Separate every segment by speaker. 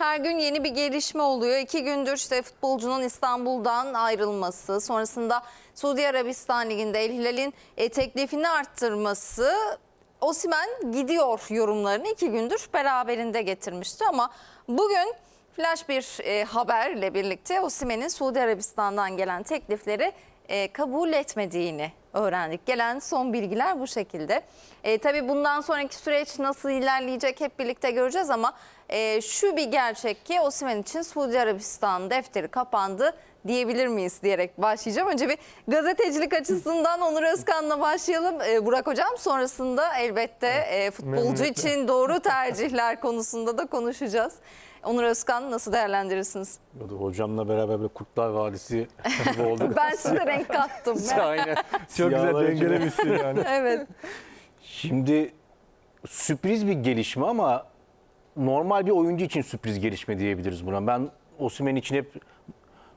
Speaker 1: Her gün yeni bir gelişme oluyor. İki gündür işte futbolcunun İstanbul'dan ayrılması, sonrasında Suudi Arabistan Ligi'nde El Hilal'in e, teklifini arttırması. Osimen gidiyor yorumlarını iki gündür beraberinde getirmişti ama bugün flash bir e, haberle birlikte Osimen'in Suudi Arabistan'dan gelen teklifleri e, kabul etmediğini öğrendik. Gelen son bilgiler bu şekilde. E, tabii bundan sonraki süreç nasıl ilerleyecek hep birlikte göreceğiz ama e, şu bir gerçek ki Osimhen için Suudi Arabistan defteri kapandı diyebilir miyiz diyerek başlayacağım. Önce bir gazetecilik açısından Onur Özkan'la başlayalım. E, Burak Hocam sonrasında elbette e, futbolcu için doğru tercihler konusunda da konuşacağız. Onur Özkan nasıl değerlendirirsiniz?
Speaker 2: Hocamla beraber böyle Kurtlar Vadisi gibi olduk.
Speaker 1: Ben size renk kattım.
Speaker 2: Aynen.
Speaker 3: Çok güzel dengelemişsin yani.
Speaker 1: evet.
Speaker 2: Şimdi sürpriz bir gelişme ama normal bir oyuncu için sürpriz gelişme diyebiliriz buna. Ben Osimhen için hep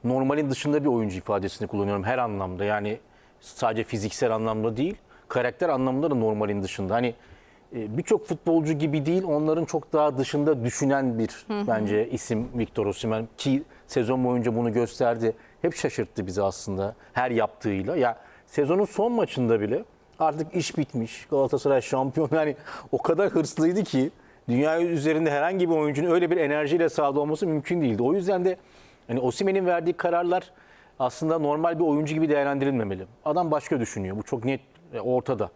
Speaker 2: normalin dışında bir oyuncu ifadesini kullanıyorum her anlamda. Yani sadece fiziksel anlamda değil, karakter anlamında da normalin dışında. Hani e, birçok futbolcu gibi değil, onların çok daha dışında düşünen bir bence isim Victor Osimhen ki sezon boyunca bunu gösterdi. Hep şaşırttı bizi aslında her yaptığıyla. Ya sezonun son maçında bile artık iş bitmiş. Galatasaray şampiyon yani o kadar hırslıydı ki dünya üzerinde herhangi bir oyuncunun öyle bir enerjiyle sahada olması mümkün değildi. O yüzden de hani Osimhen'in verdiği kararlar aslında normal bir oyuncu gibi değerlendirilmemeli. Adam başka düşünüyor. Bu çok net ortada.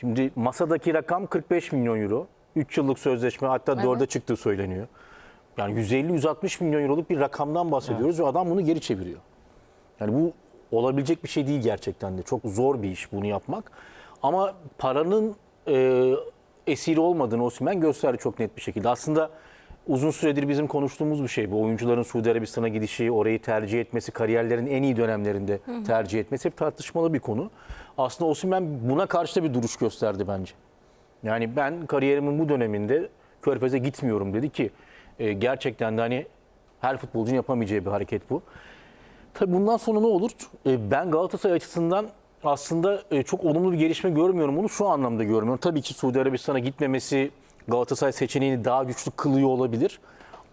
Speaker 2: Şimdi masadaki rakam 45 milyon euro. 3 yıllık sözleşme hatta 4'e çıktığı söyleniyor. Yani 150-160 milyon euroluk bir rakamdan bahsediyoruz ve adam bunu geri çeviriyor. Yani bu olabilecek bir şey değil gerçekten de. Çok zor bir iş bunu yapmak. Ama paranın e, esiri olmadığını Osimhen gösterdi çok net bir şekilde. Aslında uzun süredir bizim konuştuğumuz bir şey bu. Oyuncuların Suudi Arabistan'a gidişi, orayı tercih etmesi, kariyerlerin en iyi dönemlerinde tercih etmesi hep tartışmalı bir konu. Aslında Osimhen buna karşı da bir duruş gösterdi bence. Yani ben kariyerimin bu döneminde Körfez'e gitmiyorum dedi ki e, gerçekten de hani her futbolcunun yapamayacağı bir hareket bu. Tabii bundan sonra ne olur? E, Ben Galatasaray açısından aslında e, çok olumlu bir gelişme görmüyorum. Bunu şu anlamda görmüyorum. Tabii ki Suudi Arabistan'a gitmemesi Galatasaray seçeneğini daha güçlü kılıyor olabilir.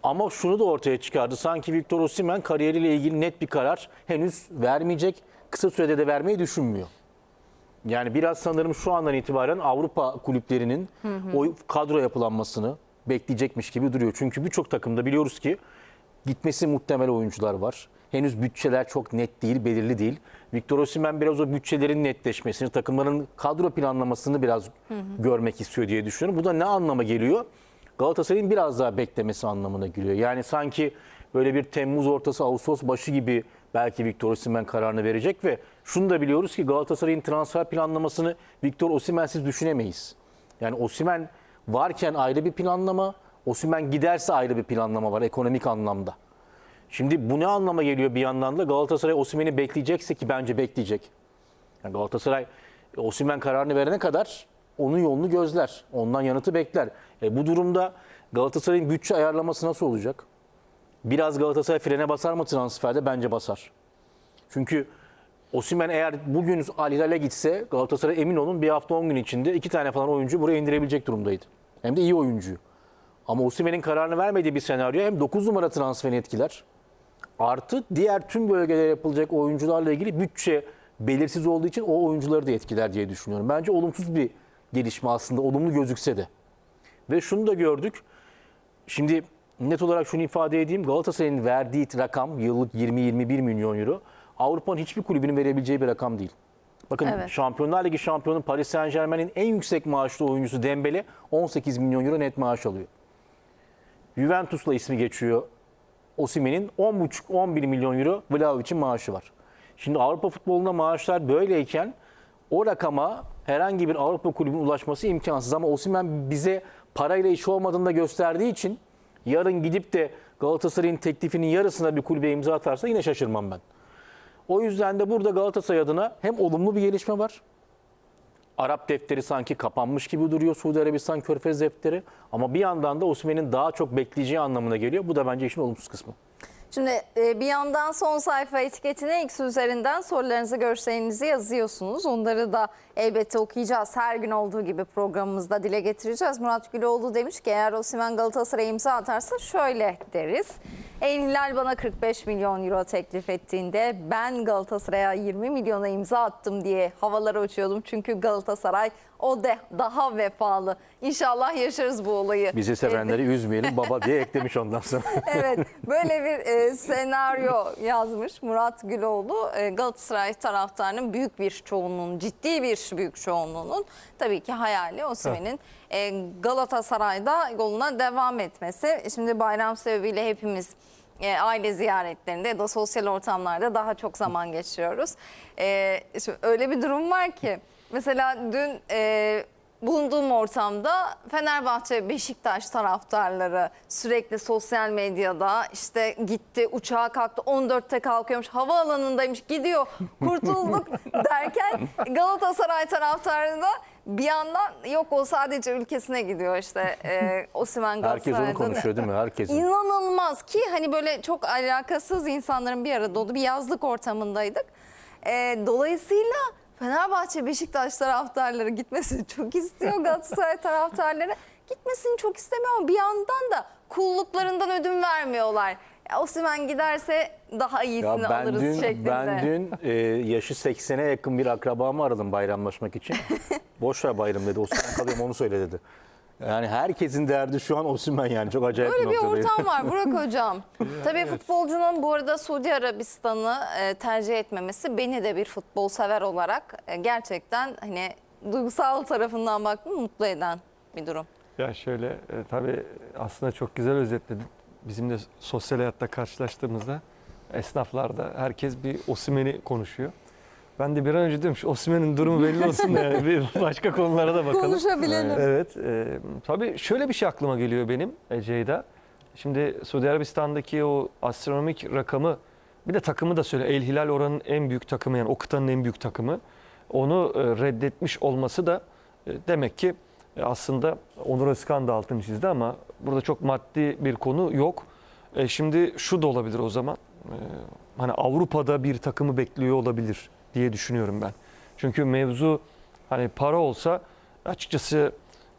Speaker 2: Ama şunu da ortaya çıkardı. Sanki Victor Osimhen kariyeriyle ilgili net bir karar henüz vermeyecek. Kısa sürede de vermeyi düşünmüyor. Yani biraz sanırım şu andan itibaren Avrupa kulüplerinin o kadro yapılanmasını bekleyecekmiş gibi duruyor. Çünkü birçok takımda biliyoruz ki gitmesi muhtemel oyuncular var. Henüz bütçeler çok net değil, belirli değil. Victor Osimhen biraz o bütçelerin netleşmesini, takımların kadro planlamasını biraz görmek istiyor diye düşünüyorum. Bu da ne anlama geliyor? Galatasaray'ın biraz daha beklemesi anlamına geliyor. Yani sanki böyle bir Temmuz ortası, Ağustos başı gibi belki Victor Osimhen kararını verecek ve şunu da biliyoruz ki Galatasaray'ın transfer planlamasını Victor Osimhen'siz düşünemeyiz. Yani Osimhen varken ayrı bir planlama, Osimhen giderse ayrı bir planlama var ekonomik anlamda. Şimdi bu ne anlama geliyor bir yandan da Galatasaray Osimhen'i bekleyecekse ki bence bekleyecek. Yani Galatasaray Osimhen kararını verene kadar onun yolunu gözler. Ondan yanıtı bekler. E bu durumda Galatasaray'ın bütçe ayarlaması nasıl olacak? Biraz Galatasaray frene basar mı transferde? Bence basar. Çünkü Osimhen eğer bugün Al Hilal'e gitse Galatasaray emin olun bir hafta 10 gün içinde iki tane falan oyuncu buraya indirebilecek durumdaydı. Hem de iyi oyuncuyu. Ama Osimhen'in kararını vermediği bir senaryo hem 9 numara transferini etkiler. Artı diğer tüm bölgelere yapılacak oyuncularla ilgili bütçe belirsiz olduğu için o oyuncuları da etkiler diye düşünüyorum. Bence olumsuz bir gelişme aslında olumlu gözükse de. Ve şunu da gördük. Şimdi net olarak şunu ifade edeyim. Galatasaray'ın verdiği rakam yıllık 20-21 milyon euro. Avrupa'nın hiçbir kulübünün verebileceği bir rakam değil. Bakın
Speaker 1: Evet.
Speaker 2: Şampiyonlar Ligi şampiyonu Paris Saint Germain'in en yüksek maaşlı oyuncusu Dembele 18 milyon euro net maaş alıyor. Juventus'la ismi geçiyor. Osimhen'in 10,5-11 milyon euro Vlahovic'in maaşı var. Şimdi Avrupa futbolunda maaşlar böyleyken o rakama herhangi bir Avrupa kulübünün ulaşması imkansız ama Osimhen bize parayla iş olmadığını da gösterdiği için yarın gidip de Galatasaray'ın teklifinin yarısına bir kulübe imza atarsa yine şaşırmam ben. O yüzden de burada Galatasaray adına hem olumlu bir gelişme var. Arap defteri sanki kapanmış gibi duruyor Suudi Arabistan Körfez defteri. Ama bir yandan da Osimhen'in daha çok bekleyeceği anlamına geliyor. Bu da bence işin olumsuz kısmı.
Speaker 1: Şimdi e, bir yandan son sayfa etiketine X üzerinden sorularınızı, görüşlerinizi yazıyorsunuz. Onları da elbette okuyacağız. Her gün olduğu gibi programımızda dile getireceğiz. Murat Güloğlu demiş ki eğer Osimhen Galatasaray'a imza atarsa şöyle deriz. El Hilal bana 45 milyon euro teklif ettiğinde ben Galatasaray'a 20 milyona imza attım diye havalara uçuyordum. Çünkü Galatasaray o de daha vefalı. İnşallah yaşarız bu olayı.
Speaker 2: Bizi sevenleri üzmeyelim baba diye eklemiş ondan sonra.
Speaker 1: Evet böyle bir e, senaryo yazmış Murat Güloğlu. E, Galatasaray taraftarının büyük bir çoğunluğunun, ciddi bir büyük çoğunluğunun tabii ki hayali Osimhen'in e, Galatasaray'da yoluna devam etmesi. Şimdi bayram sebebiyle hepimiz e, aile ziyaretlerinde ya da sosyal ortamlarda daha çok zaman geçiriyoruz. E, şimdi öyle bir durum var ki mesela dün e, bulunduğum ortamda Fenerbahçe Beşiktaş taraftarları sürekli sosyal medyada işte gitti uçağa kalktı 14'te kalkıyormuş havaalanındaymış gidiyor kurtulduk derken Galatasaray taraftarı da bir yandan yok o sadece ülkesine gidiyor işte e, Osimhen
Speaker 2: Herkes
Speaker 1: Galatasaray'da
Speaker 2: onu konuşuyor değil mi? Herkes.
Speaker 1: İnanılmaz ki hani böyle çok alakasız insanların bir arada olduğu bir yazlık ortamındaydık. Ee, dolayısıyla Fenerbahçe Beşiktaş taraftarları gitmesini çok istiyor. Galatasaray taraftarları gitmesini çok istemiyor ama bir yandan da kulluklarından ödün vermiyorlar. Osimhen giderse daha iyisini
Speaker 2: Ya ben
Speaker 1: alırız
Speaker 2: dün
Speaker 1: şeklinde.
Speaker 2: ben dün e, yaşı 80'e yakın bir akrabamı aradım bayramlaşmak için. Boş ver bayram dedi. Osimhen kalıyorum onu söyle dedi. Yani herkesin derdi şu an Osimhen yani çok acayip
Speaker 1: Böyle bir ortam var Burak Hocam. Tabii futbolcunun bu arada Suudi Arabistan'ı e, tercih etmemesi beni de bir futbol sever olarak e, gerçekten hani duygusal tarafından baktım mutlu eden bir durum.
Speaker 3: Ya şöyle e, tabii aslında çok güzel özetledin. Bizim de sosyal hayatta karşılaştığımızda esnaflarda herkes bir Osimhen'i konuşuyor. Ben de bir an önce diyorum şu Osimhen'in durumu belli olsun da yani bir başka konulara da bakalım.
Speaker 1: Konuşabilelim.
Speaker 3: Evet. E, tabii şöyle bir şey aklıma geliyor benim e, Ceyda. Şimdi Suudi Arabistan'daki o astronomik rakamı bir de takımı da söyle. El Hilal oranın en büyük takımı yani o kıtanın en büyük takımı. Onu e, reddetmiş olması da e, demek ki e, aslında Onur Özkan da altını çizdi ama burada çok maddi bir konu yok. E, şimdi şu da olabilir o zaman. E, hani Avrupa'da bir takımı bekliyor olabilir diye düşünüyorum ben. Çünkü mevzu hani para olsa açıkçası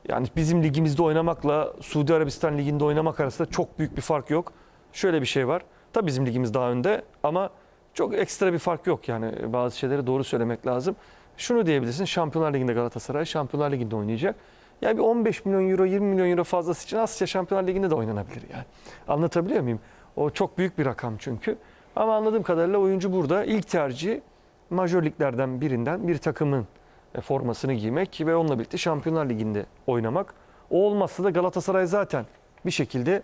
Speaker 3: yani bizim ligimizde oynamakla Suudi Arabistan liginde oynamak arasında çok büyük bir fark yok. Şöyle bir şey var. Tabii bizim ligimiz daha önde ama çok ekstra bir fark yok yani bazı şeyleri doğru söylemek lazım. Şunu diyebilirsin Şampiyonlar Ligi'nde Galatasaray Şampiyonlar Ligi'nde oynayacak. Yani bir 15 milyon euro 20 milyon euro fazlası için Asya Şampiyonlar Ligi'nde de oynanabilir yani. Anlatabiliyor muyum? O çok büyük bir rakam çünkü. Ama anladığım kadarıyla oyuncu burada ilk tercihi majör liglerden birinden bir takımın e, formasını giymek ve onunla birlikte Şampiyonlar Ligi'nde oynamak. O olmazsa da Galatasaray zaten bir şekilde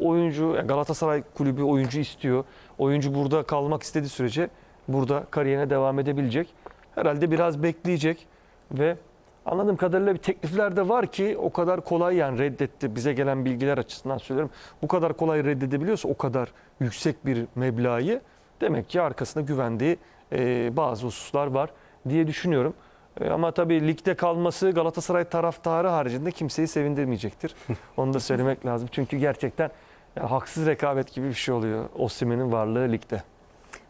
Speaker 3: oyuncu Galatasaray kulübü oyuncu istiyor. Oyuncu burada kalmak istediği sürece burada kariyerine devam edebilecek. Herhalde biraz bekleyecek ve anladığım kadarıyla bir teklifler de var ki o kadar kolay yani reddetti. Bize gelen bilgiler açısından söylüyorum. Bu kadar kolay reddedebiliyorsa o kadar yüksek bir meblağı demek ki arkasında güvendiği e, bazı hususlar var diye düşünüyorum. E, Ama tabii ligde kalması Galatasaray taraftarı haricinde kimseyi sevindirmeyecektir. Onu da söylemek lazım. Çünkü gerçekten ya, haksız rekabet gibi bir şey oluyor Osimhen'in varlığı ligde.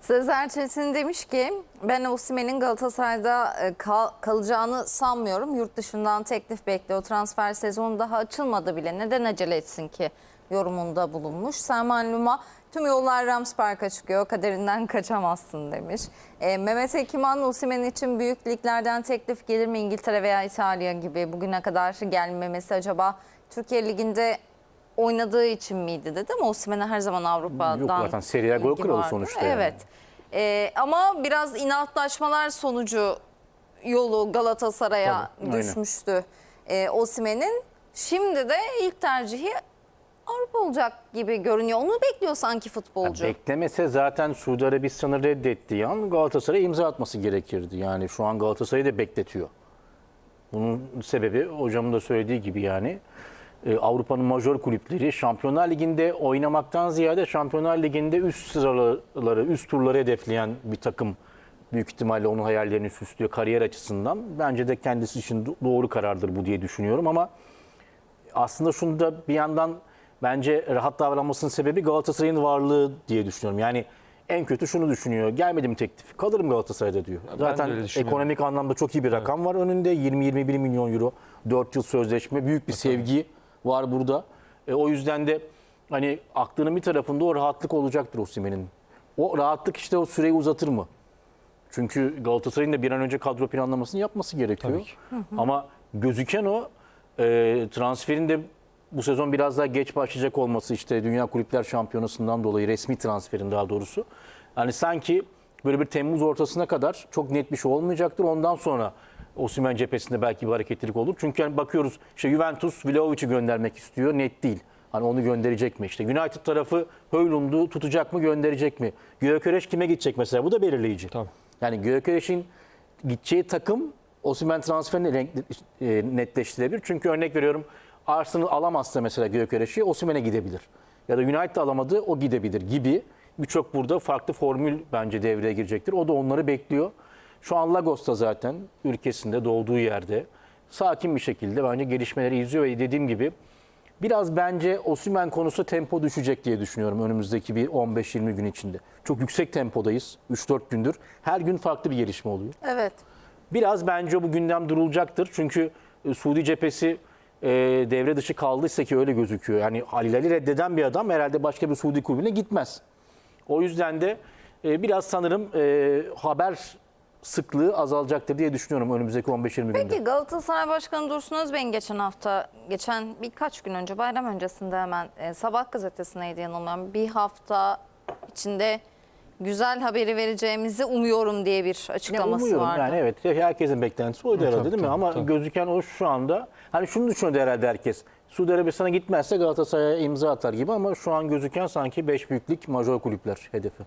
Speaker 1: Sezer Çetin demiş ki ben Osimhen'in Galatasaray'da e, kal- kalacağını sanmıyorum. Yurt dışından teklif bekliyor. Transfer sezonu daha açılmadı bile. Neden acele etsin ki? Yorumunda bulunmuş. Selman Luma tüm yollar Rams çıkıyor. Kaderinden kaçamazsın demiş. E, Mehmet Ekiman Osimhen için büyük liglerden teklif gelir mi İngiltere veya İtalya gibi bugüne kadar gelmemesi acaba Türkiye Ligi'nde oynadığı için miydi dedi ama Osimhen'e her zaman Avrupa'dan
Speaker 2: Yok zaten Serie A gol
Speaker 1: ilgi
Speaker 2: kralı
Speaker 1: vardı.
Speaker 2: sonuçta yani.
Speaker 1: Evet. Ee, ama biraz inatlaşmalar sonucu yolu Galatasaray'a
Speaker 2: Tabii, aynen.
Speaker 1: düşmüştü ee, Osimhen'in. Şimdi de ilk tercihi Avrupa olacak gibi görünüyor. Onu bekliyor sanki futbolcu.
Speaker 2: Beklemese zaten Suudi Arabistan'ı reddettiği an Galatasaray'a imza atması gerekirdi. Yani şu an Galatasaray'ı da bekletiyor. Bunun sebebi hocamın da söylediği gibi yani e, Avrupa'nın majör kulüpleri Şampiyonlar Ligi'nde oynamaktan ziyade Şampiyonlar Ligi'nde üst sıraları, üst turları hedefleyen bir takım büyük ihtimalle onun hayallerini süslüyor kariyer açısından. Bence de kendisi için do- doğru karardır bu diye düşünüyorum ama aslında şunu da bir yandan bence rahat davranmasının sebebi Galatasaray'ın varlığı diye düşünüyorum. Yani en kötü şunu düşünüyor. Gelmedi mi teklif? Kalırım Galatasaray'da diyor.
Speaker 3: de
Speaker 2: Zaten ekonomik anlamda çok iyi bir rakam var önünde. 20-21 milyon euro. 4 yıl sözleşme. Büyük bir sevgi var burada. E, o yüzden de hani aklının bir tarafında o rahatlık olacaktır Osimhen'in. O rahatlık işte o süreyi uzatır mı? Çünkü Galatasaray'ın da bir an önce kadro planlamasını yapması gerekiyor.
Speaker 3: Tabii ki.
Speaker 2: Ama gözüken o e, transferin de bu sezon biraz daha geç başlayacak olması işte Dünya Kulüpler Şampiyonası'ndan dolayı resmi transferin daha doğrusu. Yani sanki böyle bir Temmuz ortasına kadar çok net bir şey olmayacaktır. Ondan sonra Osimhen cephesinde belki bir hareketlilik olur. Çünkü yani bakıyoruz işte Juventus Vlahovic'i göndermek istiyor. Net değil. Hani onu gönderecek mi? İşte United tarafı Höylund'u tutacak mı, gönderecek mi? Gökereş kime gidecek mesela? Bu da belirleyici.
Speaker 3: Tabii.
Speaker 2: Yani Gökereş'in gideceği takım Osimhen transferini renk- e, netleştirebilir. Çünkü örnek veriyorum Arsenal alamazsa mesela Gökereş'i Osimhen'e gidebilir. Ya da United alamadı o gidebilir gibi birçok burada farklı formül bence devreye girecektir. O da onları bekliyor. Şu an Lagos'ta zaten ülkesinde doğduğu yerde sakin bir şekilde bence gelişmeleri izliyor ve dediğim gibi Biraz bence Osimhen konusu tempo düşecek diye düşünüyorum önümüzdeki bir 15-20 gün içinde. Çok yüksek tempodayız 3-4 gündür. Her gün farklı bir gelişme oluyor.
Speaker 1: Evet.
Speaker 2: Biraz bence bu gündem durulacaktır. Çünkü e, Suudi cephesi e, devre dışı kaldıysa ki öyle gözüküyor. Yani Halil Ali reddeden bir adam herhalde başka bir Suudi kulübüne gitmez. O yüzden de e, biraz sanırım e, haber sıklığı azalacaktır diye düşünüyorum önümüzdeki 15-20 günde.
Speaker 1: Peki Galatasaray Başkanı Dursun Özbey'in geçen hafta, geçen birkaç gün önce bayram öncesinde hemen e, Sabah gazetesindeydi yanılmam. Bir hafta içinde güzel haberi vereceğimizi umuyorum diye bir
Speaker 2: Ya
Speaker 1: açıklaması
Speaker 2: umuyorum
Speaker 1: vardı.
Speaker 2: yani evet herkesin beklentisi oydu herhalde değil mi? Ama
Speaker 3: tabii.
Speaker 2: gözüken o şu anda hani şunu düşünüyordu herhalde herkes. Suudi Arabistan'a gitmezse Galatasaray'a imza atar gibi ama şu an gözüken sanki 5 büyüklük major kulüpler hedefi.